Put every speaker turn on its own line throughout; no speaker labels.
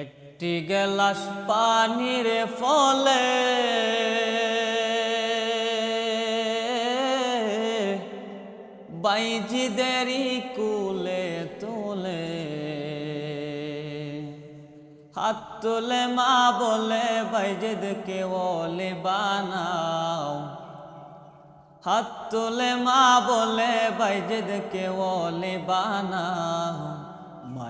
একটি গেলাস পানির ফলে বাইজিদেরই কুলে তোলে। হাত তুলে মা বলে, বাইজিদকে বলে বানাও। হাত তুলে মা বলে, বাইজিদকে বলে বানাও।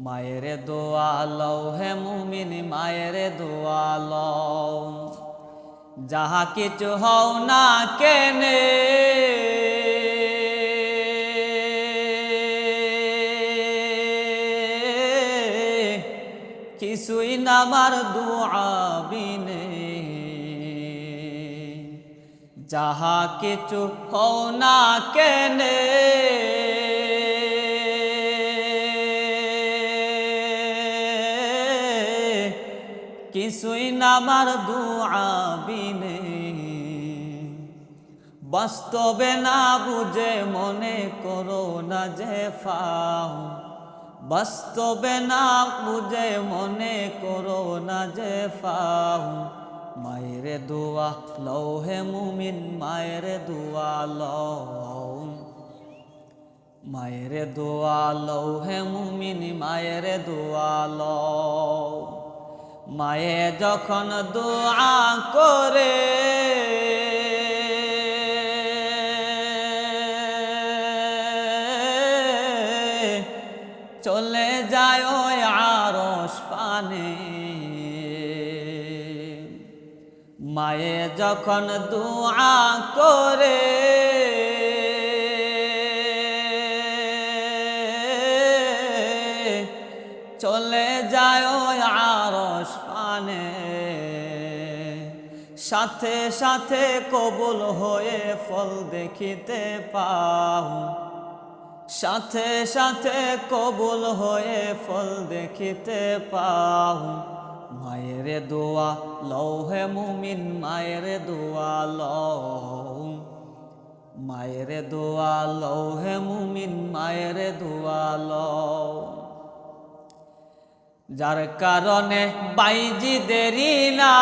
মায়ের দোয়া লও হে মুমিন, মায়ের দোয়া লও। যাহা কিছু হও না কেনে। কিছুই নামার দোয়া বিনে। যাহা কিছু হও না কেনে। কিছুই নামার দোয়া বিনে। বাস্তবে না বুঝে মনে করো না যে ফাও। বাস্তবে না বুঝে মনে করো না যে ফাও। মায়ের দোয়া লও হে মুমিন, মায়ের দোয়া লও মায়ের দোয়া লও হে মুমিন, মায়ের দোয়া লও মায়ে যখন দোয়া করে চলে যায় ওই আরস পানে। মায়ে যখন দোয়া করে সাথে সাথে কবুল হয়ে ফল দেখিতে পাও। সাথে সাথে কবুল হয়ে ফল দেখিতে পাও। মায়ের দোয়া লও হে মুমিন, মায়ের দোয়া লও। মায়ের দোয়া লও হে মুমিন, মায়ের দোয়া লও। যার কারণে বাইজি দেরি না।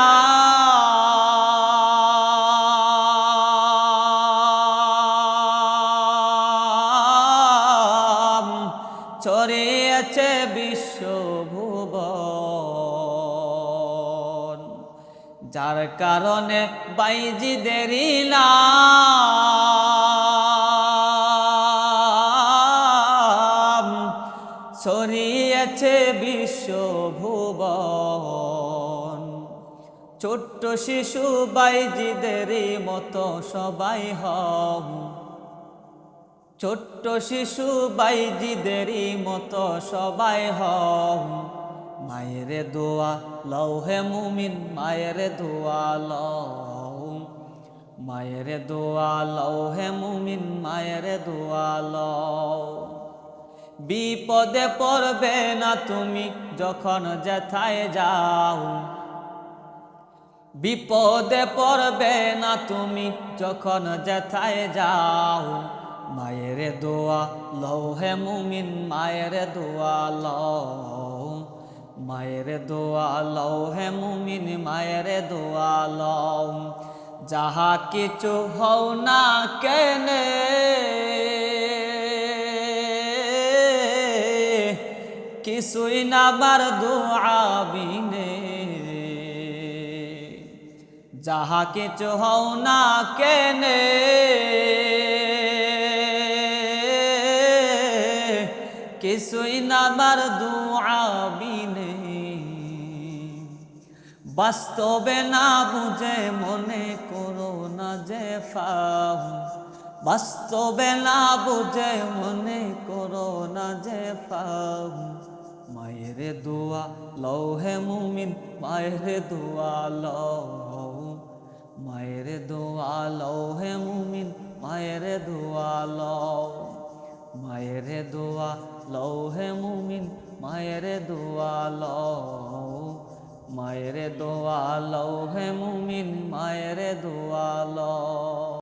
ছড়িয়েছে বিশ্বভুবন। যার কারণে বাইজি দেরি না। ছড়িয়েছে বিশ্বভুবন। ছোট্ট শিশু বাইজিদেরই মতো সবাই হও ছোট্ট শিশু বাইজিদেরই মতো সবাই হও। মায়ের দোয়া লও হে মুমিন, মায়ের দোয়া লও। মায়ের দোয়া লও হে মুমিন, মায়ের দোয়া লও। বিপদে পড়বে না তুমি যখন যেথায় যাও। বিপদে পড়বে না তুমি যখন যেথায় যাও। মায়ের দোয়া, লও হে মুমিন, মায়ের দোয়া লও। মায়ের দোয়া, লও হে মুমিন, মায়ের দোয়া লও। যাহা কিছু হও না কেনে, কিছুই না বার দোয়া বিনে। যাহা কিছু হও না কেনে কিছুই না বার দোয়া বিনে। বাস্তবে না বুঝে মনে করো না যে ফাও। বাস্তবে না বুঝে মনে করো না যে মায়ের মায়ের দোয়া লও হে মুমিন, মায়ের দোয়া লও। মায়ের দোয়া লও হে মুমিন, মায়ের দোয়া লও। মায়ের দোয়া লও হে মুমিন মায়ের দোয়া লও। মায়ের দোয়া লও হে মুমিন মায়ের দোয়া লও।